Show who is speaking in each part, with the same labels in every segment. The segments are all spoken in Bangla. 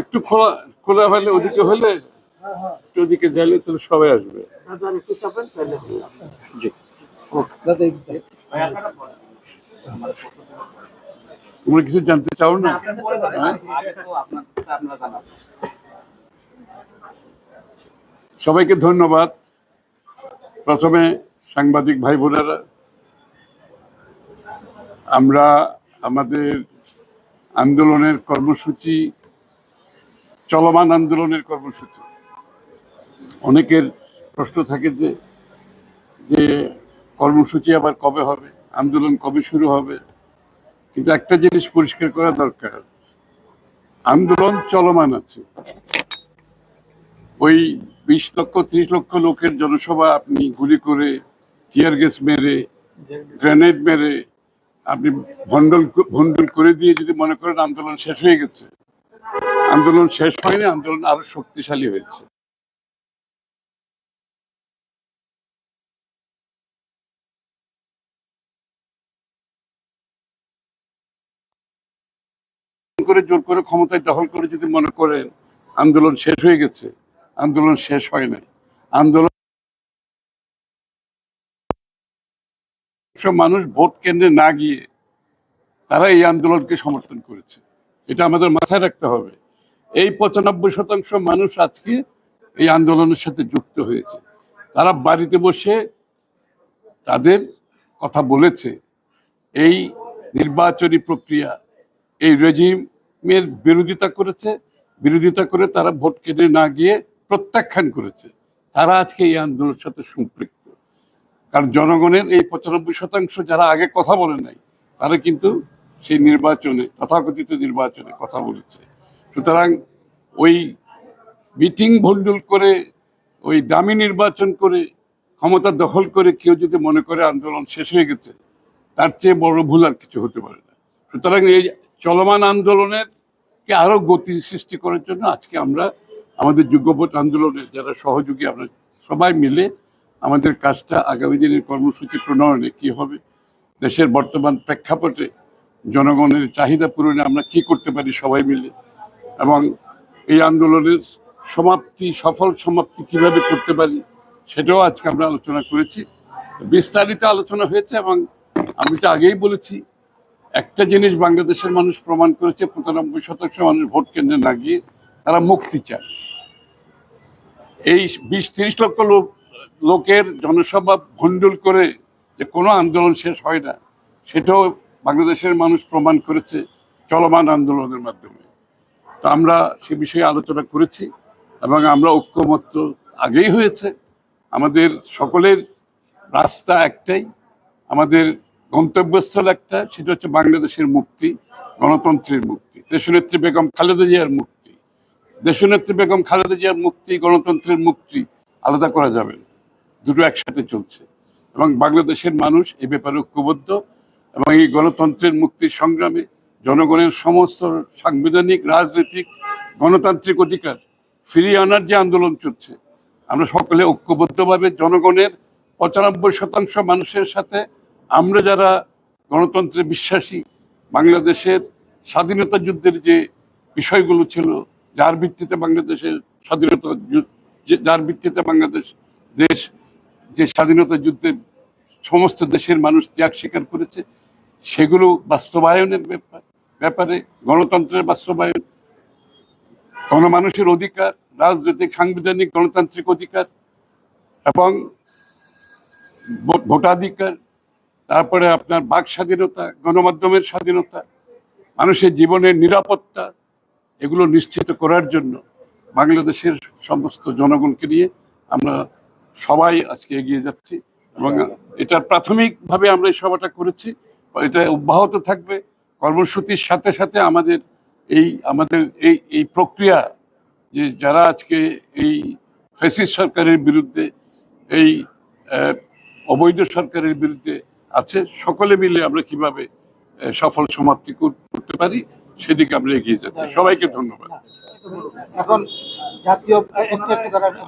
Speaker 1: একটু খোলা খোলা হলে, ওদিকে হলে, একটু ওদিকে যাইলে তাহলে সবাই আসবে। তোমরা কিছু জানতে চাও না? হ্যাঁ? সবাইকে ধন্যবাদ। প্রথমে সাংবাদিক ভাই বোনেরা আমরা আমাদের আন্দোলনের কর্মসূচি, চলমান আন্দোলনের কর্মসূচি। অনেকের প্রশ্ন থাকে যে যে কর্মসূচি আবার কবে হবে? আন্দোলন কবে শুরু হবে? কিন্তু একটা জিনিস পরিষ্কার করা দরকার, আন্দোলন চলমান আছে। ওই বিশ লক্ষ, ত্রিশ লক্ষ লোকের জনসভা আপনি গুলি করে, টিয়ার গ্যাস মেরে, গ্রেনেড মেরে, আপনি ভন্ডল ভন্ডল করে দিয়ে যদি মনে করেন আন্দোলন শেষ হয়ে গেছে। আন্দোলন শেষ হয়নি, আন্দোলন আরও শক্তিশালী হয়েছে। করে জোর করে ক্ষমতায় দখল করে যদি মনে করেন আন্দোলন শেষ হয়ে গেছে। আন্দোলন শেষ হয় নাই। আন্দোলন মানুষ ভোট কেন্দ্রে না গিয়ে তারা এই আন্দোলনকে সমর্থন করেছে। এটা আমাদের মাথায় রাখতে হবে। এই পঁচানব্বই শতাংশ মানুষ আজকে এই আন্দোলনের সাথে যুক্ত হয়েছে। তারা বাড়িতে বসে তাদের কথা বলেছে। এই নির্বাচনী প্রক্রিয়া, এই রেজিমের বিরোধিতা করেছে। বিরোধিতা করে তারা ভোট কেন্দ্রে না গিয়ে প্রত্যাখ্যান করেছে। তারা আজকে এই আন্দোলনের সাথে সম্পৃক্ত। কারণ জনগণের এই পঁচানব্বই শতাংশ যারা আগে কথা বলে নাই, তারা কিন্তু সেই নির্বাচনে, তথাকথিত নির্বাচনে কথা বলেছে। সুতরাং ওই মিটিং ভন্ডুল করে, ওই দামি নির্বাচন করে, ক্ষমতা দখল করে কেউ যদি মনে করে আন্দোলন শেষ হয়ে গেছে, তার চেয়ে বড় ভুল আর কিছু হতে পারে না। সুতরাং এই চলমান আন্দোলনের কে আরও গতি সৃষ্টি করার জন্য আজকে আমরা আমাদের যুগপথ আন্দোলনের যারা সহযোগী, আমরা সবাই মিলে আমাদের কাজটা আগামী দিনের কর্মসূচি প্রণয়নে কি হবে, দেশের বর্তমান প্রেক্ষাপটে জনগণের চাহিদা পূরণে আমরা কি করতে পারি সবাই মিলে, এবং এই আন্দোলনের সমাপ্তি, সফল সমাপ্তি কীভাবে করতে পারি সেটাও আজকে আমরা আলোচনা করেছি। বিস্তারিত আলোচনা হয়েছে এবং আমি তো আগেই বলেছি, একটা জিনিস বাংলাদেশের মানুষ প্রমাণ করেছে, পঁচানব্বই শতাংশ মানুষ ভোট কেন্দ্রে না গিয়ে তারা মুক্তি চায়। এই বিশ তিরিশ লক্ষ লোক, লোকের জনসভা ভণ্ডুল করে যে কোনো আন্দোলন শেষ হয় না, সেটাও বাংলাদেশের মানুষ প্রমাণ করেছে চলমান আন্দোলনের মাধ্যমে। তো আমরা সে বিষয়ে আলোচনা করেছি এবং আমরা ঐক্যমত্য আগেই হয়েছে। আমাদের সকলের রাস্তা একটাই, আমাদের গন্তব্যস্থল একটা, সেটা হচ্ছে বাংলাদেশের মুক্তি, গণতন্ত্রের মুক্তি। দেশনেত্রী বেগম খালেদা জিয়ার মুক্তি। দেশনেত্রী বেগম খালেদা জিয়ার মুক্তি, গণতন্ত্রের মুক্তি আলাদা করা যাবে দুটো একসাথে চলছে। এবং বাংলাদেশের মানুষ এ ব্যাপারে ঐক্যবদ্ধ এবং এই গণতন্ত্রের মুক্তির সংগ্রামে জনগণের সমস্ত সাংবিধানিক, রাজনৈতিক, গণতান্ত্রিক অধিকার ফিরিয়ে আনার যে আন্দোলন চলছে, আমরা সকলে ঐক্যবদ্ধভাবে জনগণের পঁচানব্বই শতাংশ মানুষের সাথে আমরা যারা গণতন্ত্রে বিশ্বাসী, বাংলাদেশের স্বাধীনতা যুদ্ধের যে বিষয়গুলো ছিল যার ভিত্তিতে বাংলাদেশের স্বাধীনতা যার ভিত্তিতে বাংলাদেশ দেশ, যে স্বাধীনতা যুদ্ধে সমস্ত দেশের মানুষ ত্যাগ স্বীকার করেছে, সেগুলো বাস্তবায়নের ব্যাপার ব্যাপারে গণতন্ত্রের বাস্তবায়ন, গণমানুষের অধিকার, রাজনৈতিক, সাংবিধানিক, গণতান্ত্রিক অধিকার এবং ভোটাধিকার, তারপরে আপনার বাক স্বাধীনতা, গণমাধ্যমের স্বাধীনতা, মানুষের জীবনের নিরাপত্তা এগুলো নিশ্চিত করার জন্য বাংলাদেশের সমস্ত জনগণকে নিয়ে আমরা সবাই আজকে এগিয়ে যাচ্ছি এবং এটার প্রাথমিকভাবে আমরা এই সভাটা করেছি। এটা অব্যাহত থাকবে। কর্মসূচির সাথে সাথে আমাদের এই আমাদের এই এই প্রক্রিয়া যে যারা আজকে এই ফেসিস সরকারের বিরুদ্ধে, এই অবৈধ সরকারের বিরুদ্ধে আছে, সকলে মিলে আমরা কীভাবে সফল সমাপ্তি করতে পারি সেদিকে আমরা এগিয়ে যাচ্ছি। সবাইকে ধন্যবাদ।
Speaker 2: এখন জাতীয়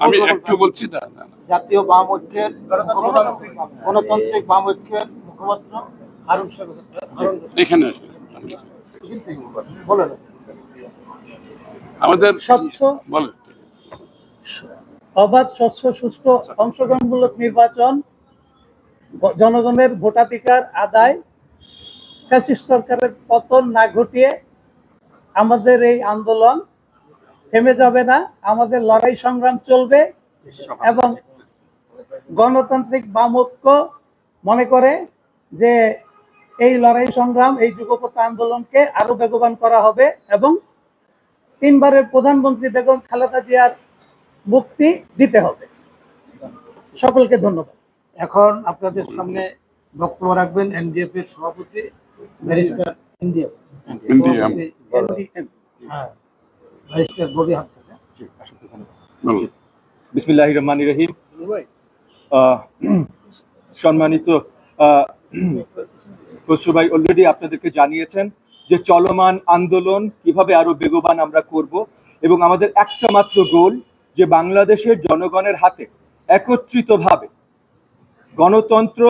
Speaker 1: আমি একটু বলছি না।
Speaker 2: জাতীয় বাম ঐক্যের গণতান্ত্রিক বাম ঐক্যের মুখপাত্র হারুন শেখ
Speaker 1: এখানে
Speaker 2: বলেন।
Speaker 1: আমাদের
Speaker 3: স্বচ্ছ
Speaker 1: বলেন।
Speaker 3: অবাধ স্বচ্ছ সুষ্ঠু অংশগ্রহণমূলক নির্বাচন জনগণের ভোটাধিকার আদায় ফ্যাসিস্ট সরকারের পতন না ঘটিয়ে আমাদের এই আন্দোলন থেমে যাবে না, আমাদের লড়াই সংগ্রাম চলবে এবং গণতান্ত্রিক বামৈক্য মনে করে যে এই লড়াই সংগ্রাম, এই যুগপথ আন্দোলনকে আরও বেগবান করা হবে এবং তিনবারের প্রধানমন্ত্রী বেগম খালেদা জিয়ার মুক্তি দিতে হবে। সকলকে ধন্যবাদ।
Speaker 2: এখন আপনাদের সামনে বক্তব্য রাখবেন এনডিএফ এর সভাপতি ব্যারিস্টার এনডিএফ।
Speaker 1: NDF
Speaker 2: হ্যাঁ ব্যারিস্টার ববি
Speaker 4: রহিম। সম্মানিত খসরু ভাই অলরেডি আপনাদেরকে জানিয়েছেন যে চলমান আন্দোলন কীভাবে আরও বেগবান আমরা করব এবং আমাদের একটা মাত্র গোল যে বাংলাদেশের জনগণের হাতে একত্রিতভাবে গণতন্ত্র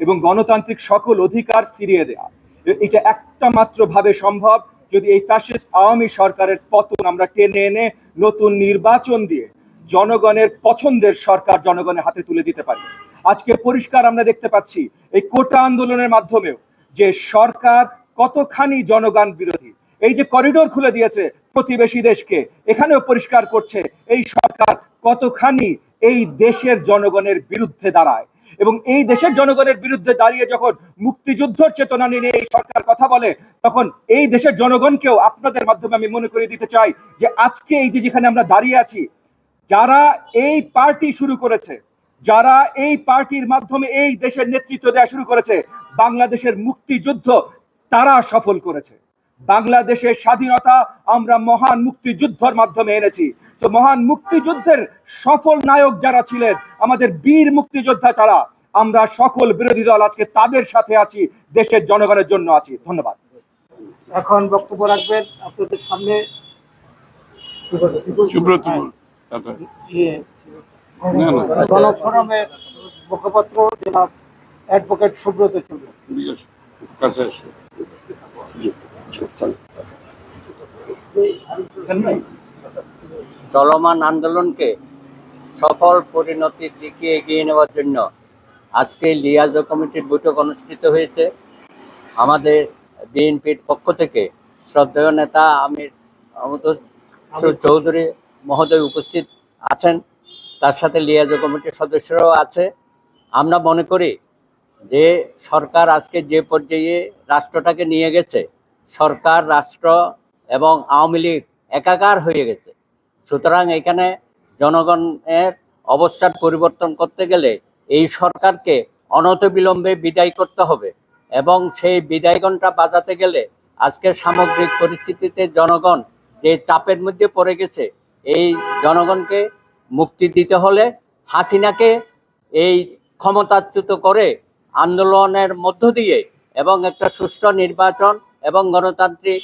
Speaker 4: এবং গণতান্ত্রিক সকল অধিকার ফিরিয়ে দেওয়া এটা একটা মাত্র ভাবে সম্ভব যদি এই ফ্যাসিস্ট আওয়ামী সরকারের পতন আমরা টেনে এনে নতুন নির্বাচন দিয়ে জনগণের পছন্দের সরকার জনগণের হাতে তুলে দিতে পারি। আজকে পরিষ্কার আমরা দেখতে পাচ্ছি এই কোটা আন্দোলনের মাধ্যমেও যে সরকার কতখানি জনগণ বিরোধী, এই যে করিডোর খুলে দিয়েছে প্রতিবেশী দেশকে, এখানেও পরিষ্কার করছে এই সরকার কতখানি এই দেশের জনগণের বিরুদ্ধে দাঁড়ায়? এবং এই দেশের জনগণের বিরুদ্ধে দাঁড়িয়ে যখন মুক্তিযুদ্ধর চেতনা নিয়ে এই সরকার কথা বলে, তখন এই দেশের জনগণকেও আপনাদের মাধ্যমে আমি মনে করে দিতে চাই যে আজকে এই যে যেখানে আমরা দাঁড়িয়ে আছি, যারা এই পার্টি শুরু করেছে, যারা এই পার্টির মাধ্যমে এই দেশের নেতৃত্ব দেওয়া শুরু করেছে, বাংলাদেশের মুক্তিযুদ্ধ তারা সফল করেছে। বাংলাদেশের স্বাধীনতা আমরা মহান মুক্তিযুদ্ধের মাধ্যমে এনেছি তো মহান মুক্তিযুদ্ধের সফল নায়ক যারা ছিলেন আমাদের বীর মুক্তিযোদ্ধা ছাড়া আমরা সকল বিরোধী দল আজকে তাদের সাথে আছি দেশের জনগণের জন্য আছি ধন্যবাদ
Speaker 2: এখন বক্তব্য রাখবেন আপনাদের সামনে।
Speaker 1: তারপর।
Speaker 2: ইয়ে। গণফোরামের মুখপাত্র জনাব অ্যাডভোকেট সুব্রত চন্দ্র
Speaker 1: কাছে আসুন।
Speaker 5: চলমান আন্দোলনকে সফল পরিণতির দিকে এগিয়ে নেওয়ার জন্য আজকে লিয়াজো কমিটির বৈঠক অনুষ্ঠিত হয়েছে। আমাদের বিএনপির পক্ষ থেকে শ্রদ্ধেয় নেতা আমির চৌধুরী মহোদয় উপস্থিত আছেন। তার সাথে লিয়াজো কমিটির সদস্যরাও আছে। আমরা মনে করি যে সরকার আজকে যে পর্যায়ে রাষ্ট্রটাকে নিয়ে গেছে সরকার, রাষ্ট্র এবং আওয়ামী লীগ একাকার হয়ে গেছে। সুতরাং এখানে জনগণের অবস্থার পরিবর্তন করতে গেলে এই সরকারকে অনতবিলম্বে বিদায় করতে হবে এবং সেই বিদায়গণটা বাজাতে গেলে আজকের সামগ্রিক পরিস্থিতিতে জনগণ যে চাপের মধ্যে পড়ে গেছে, এই জনগণকে মুক্তি দিতে হলে হাসিনাকে এই ক্ষমতাচ্যুত করে আন্দোলনের মধ্য দিয়ে এবং একটা সুষ্ঠু নির্বাচন এবং গণতান্ত্রিক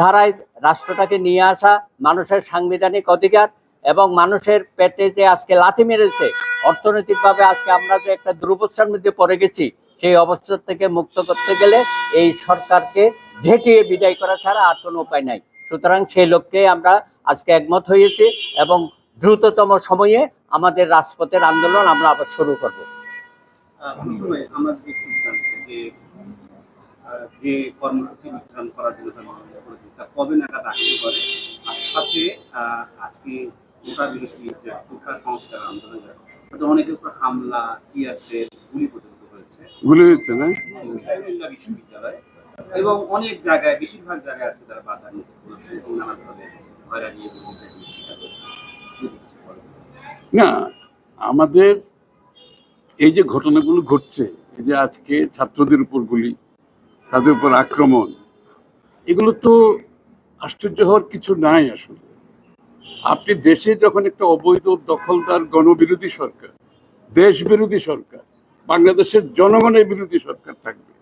Speaker 5: ধারায় রাষ্ট্রটাকে নিয়ে আসা মানুষের সাংবিধানিক অধিকার এবং মানুষের পেটে যে আজকে লাথি মেরেছে, অর্থনৈতিকভাবে আজকে আমরা যে একটা দুরবস্থার মধ্যে পড়ে গেছি, সেই অবস্থা থেকে মুক্ত করতে গেলে এই সরকারকে ঝেঁটিয়ে বিদায় করা ছাড়া আর কোনো উপায় নাই। সুতরাং সেই লক্ষ্যে আমরা আজকে একমত হয়েছি এবং দ্রুততম সময়ে আমাদের রাজপথের আন্দোলন আমরা আবার শুরু করব।
Speaker 6: আমরা যে কর্মসূচি নির্ধারণ করার জন্য তারা মনোনীত করেছে তা কবে নাগাদ আসতে পারে? আর সাথে আজকে কোটা বিরোধী যে কোটা সংস্কার আন্দোলন তাতে অনেকের উপর হামলা টিয়াসের গুলি পর্যন্ত হয়েছে।
Speaker 1: ভুলে গেছে না?
Speaker 6: বিশ্ববিদ্যালয় এবং অনেক জায়গায় বেশিরভাগ জায়গায় আছে তারা বাধা নিতে করেছে এবং নানাভাবে হয়রানি এবং হয়েছে।
Speaker 1: না আমাদের এই যে ঘটনাগুলো ঘটছে এই যে আজকে ছাত্রদের উপর গুলি তাদের উপর আক্রমণ। এগুলো তো আশ্চর্য হওয়ার কিছু নাই আসলে। আপনি দেশে যখন একটা অবৈধ দখলদার গণবিরোধী সরকার দেশ বিরোধী সরকার, বাংলাদেশের জনগণের বিরোধী সরকার থাকবে,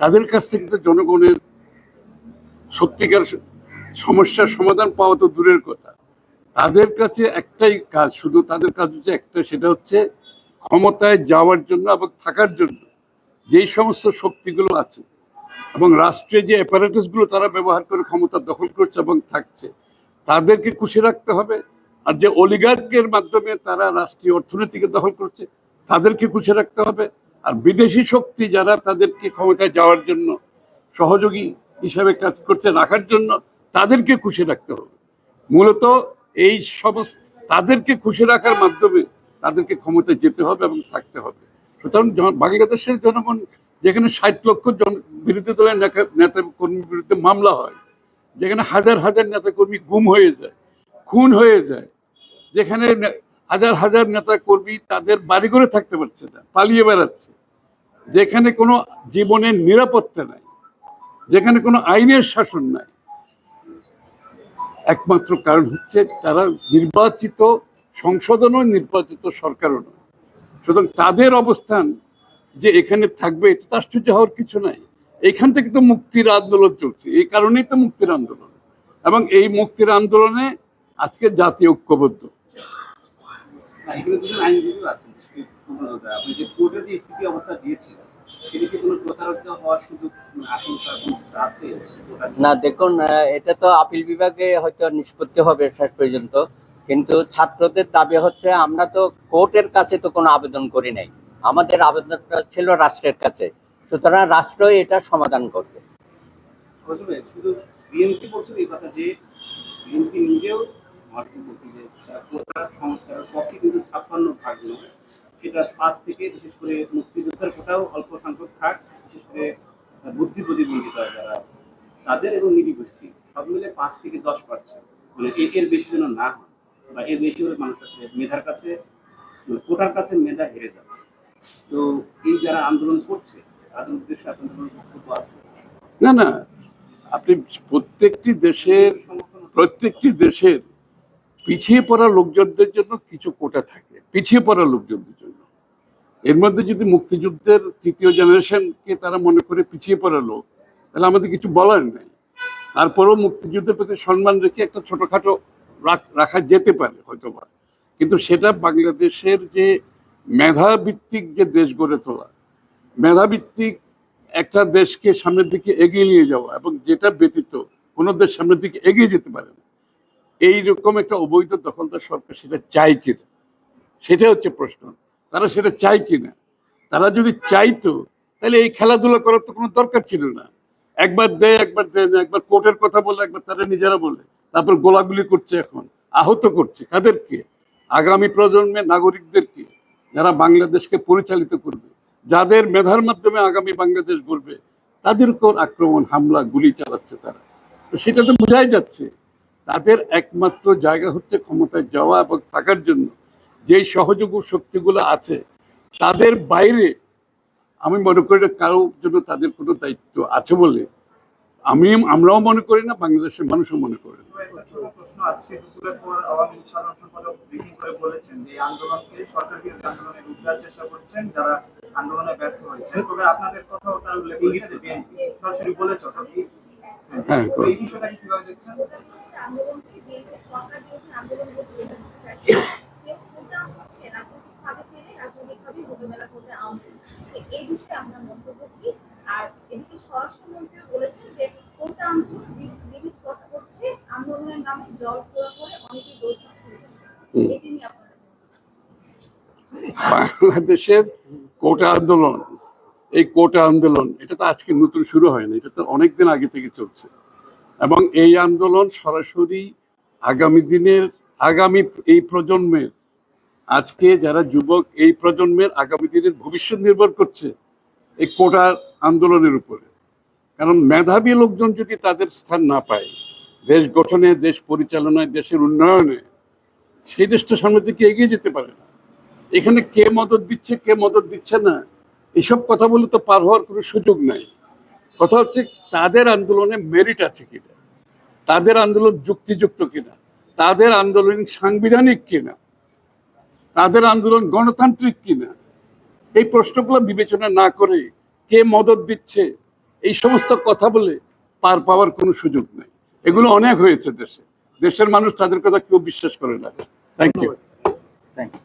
Speaker 1: তাদের কাছ থেকে তো জনগণের সত্যিকার সমস্যার সমাধান পাওয়া তো দূরের কথা। তাদের কাছে একটাই কাজ, শুধু তাদের কাজ হচ্ছে একটা সেটা হচ্ছে ক্ষমতায় যাওয়ার জন্য এবং থাকার জন্য যেই সমস্ত শক্তিগুলো আছে এবং রাষ্ট্রে যে অ্যাপারেটাসগুলো তারা ব্যবহার করে ক্ষমতা দখল করছে এবং থাকছে, তাদেরকে খুশি রাখতে হবে। আর যে অলিগার্কের মাধ্যমে তারা রাষ্ট্রীয় অর্থনীতিকে দখল করছে, তাদেরকে খুশি রাখতে হবে। আর বিদেশি শক্তি যারা তাদেরকে ক্ষমতায় যাওয়ার জন্য, সহযোগী হিসাবে কাজ করছে রাখার জন্য, তাদেরকে খুশি রাখতে হবে। মূলত এই সমস্ত, তাদেরকে খুশি রাখার মাধ্যমে তাদেরকে ক্ষমতায় যেতে হবে এবং থাকতে হবে। সুতরাং বাংলাদেশের জনগণ যেখানে ষাট লক্ষ জন বিরোধী দলের নেতা কর্মীর বিরুদ্ধে মামলা হয়, যেখানে হাজার হাজার নেতা কর্মী গুম হয়ে যায়, খুন হয়ে যায়, যেখানে হাজার হাজার নেতা কর্মী তাদের বাড়ি করে থাকতে পারছে না, পালিয়ে বেড়াচ্ছে, যেখানে কোনো জীবনের নিরাপত্তা নাই, যেখানে কোনো আইনের শাসন নাই। একমাত্র কারণ হচ্ছে তারা নির্বাচিত সংশোধনও নির্বাচিত সরকারও নয়। সুতরাং তাদের অবস্থান যে এখানে থাকবে এটা আশ্চর্য হওয়ার কিছু নাই। এখান থেকে তো মুক্তির আন্দোলন চলছে। এই কারণেই তো মুক্তির আন্দোলন। এবং এই মুক্তির আন্দোলনে আজকে জাতি ঐক্যবদ্ধ।
Speaker 6: না, এখানে দুজন আইনজীবী আছেন সুব্রতদা। আপনি যে কোর্টে যে স্থিতি অবস্থা দিয়েছিলেন সেটা কি কোনো প্রতারণা হওয়ার সুযোগ মানে
Speaker 5: দেখুন আহ, এটা তো আপিল বিভাগে হয়তো নিষ্পত্তি হবে শেষ পর্যন্ত। কিন্তু ছাত্রদের দাবি হচ্ছে, আমরা তো কোর্টের কাছে তো কোনো আবেদন করি নাই। আমাদের আবেদনটা ছিল রাষ্ট্রের কাছে। সুতরাং রাষ্ট্রই এটা সমাধান করবে।
Speaker 6: শুধু কথা যে পক্ষে কিন্তু ছাপ্পান্ন নয়। সেটা পাঁচ থেকে বিশেষ করে অল্প সংখ্যক থাক, বিশেষ করে বুদ্ধি তাদের এবং নিরী গোষ্ঠী সব মিলে পাঁচ থেকে দশ পার্সেন্ট। মানে এর বেশি যেন না হয়। বা বেশি হলে মানুষ আসলে মেধার কাছে মানে কোটার কাছে মেধা হেরে যাবে। তো এই যারা আন্দোলন করছে, তাদের উদ্দেশ্যে বক্তব্য আছে?
Speaker 1: না না, আপনি প্রত্যেকটি দেশের প্রত্যেকটি দেশের পিছিয়ে পড়া লোকজনদের জন্য কিছু কোটা থাকে, পিছিয়ে পড়া লোকজনদের জন্য। এর মধ্যে যদি মুক্তিযুদ্ধের তৃতীয় জেনারেশনকে তারা মনে করে পিছিয়ে পড়া লোক, তাহলে আমাদের কিছু বলার নেই। তারপরেও মুক্তিযুদ্ধের প্রতি সম্মান রেখে একটা ছোটখাটো রাখ- যেতে পারে হয়তোবা। কিন্তু সেটা বাংলাদেশের যে মেধাভিত্তিক যে দেশ গড়ে তোলা, মেধাভিত্তিক একটা দেশকে সামনের দিকে এগিয়ে নিয়ে যাওয়া এবং যেটা ব্যতীত কোনো দেশ সামনের দিকে এগিয়ে যেতে পারে না, এইরকম একটা অবৈধ দখলদার সরকার সেটা চাই কিনা? সেটা হচ্ছে প্রশ্ন। তারা সেটা চায় কিনা? তারা যদি চাইতো, তাহলে এই খেলাধুলা করার তো কোনো দরকার ছিল না। একবার দেয় একবার দেয় না, একবার কোর্টের কথা বলে, একবার তারা নিজেরা বলে। তারপর গোলাগুলি করছে এখন, আহত করছে। কাদেরকে? আগামী প্রজন্মের নাগরিকদেরকে, যারা বাংলাদেশকে পরিচালিত করবে, যাদের মেধার মাধ্যমে আগামী বাংলাদেশ গড়বে, তাদের উপর আক্রমণ, হামলা, গুলি চালাচ্ছে তারা। তো সেটা তো বোঝাই যাচ্ছে, তাদের একমাত্র জায়গা হচ্ছে ক্ষমতায় যাওয়া এবং থাকার জন্য। যেই সহযোগী শক্তিগুলো আছে, তাদের বাইরে আমি মনে করি না কারও জন্য তাদের কোনো দায়িত্ব আছে বলে আমি আমরাও মনে করি না বাংলাদেশের মানুষও মনে করে
Speaker 7: এই
Speaker 1: হ্যাঁ,
Speaker 8: বিষয়ে মন্তব্য কি আর এদিকে স্বরাষ্ট্রমন্ত্রী বলেছেন যে কোনটা আন্দোলন লিমিট ক্রস করছে আন্দোলনের নামে জল প্রয়োগ করে অনেকেই দৌড় শুরু করছে
Speaker 1: হুম।
Speaker 8: এটি নিয়ে
Speaker 1: বাংলাদেশের কোটা আন্দোলন এই কোটা আন্দোলন এটা তো আজকে নতুন শুরু হয় না এটা তো অনেকদিন আগে থেকে চলছে। এবং এই আন্দোলন সরাসরি আগামী দিনের আগামী এই প্রজন্মের আজকে যারা যুবক এই প্রজন্মের আগামী দিনের ভবিষ্যৎ নির্ভর করছে এই কোটা আন্দোলনের উপরে। কারণ মেধাবী লোকজন যদি তাদের স্থান না পায়, দেশ গঠনে, দেশ পরিচালনায়, দেশের উন্নয়নে, সেই দেশটা সামনের দিকে এগিয়ে যেতে পারে না। এখানে কে মদত দিচ্ছে, কে মদত দিচ্ছে না, এসব কথা বলে তো পার হওয়ার কোনো সুযোগ নাই। কথা হচ্ছে তাদের আন্দোলনে মেরিট আছে কিনা? তাদের আন্দোলন যুক্তিযুক্ত কিনা? তাদের আন্দোলন সাংবিধানিক কিনা? তাদের আন্দোলন গণতান্ত্রিক কিনা? এই প্রশ্নগুলো বিবেচনা না করে কে মদত দিচ্ছে এই সমস্ত কথা বলে পার পাওয়ার কোনো সুযোগ নেই। এগুলো অনেক হয়েছে দেশে। দেশের মানুষ তাদের কথা কেউ বিশ্বাস করে না।
Speaker 3: Thank you thank you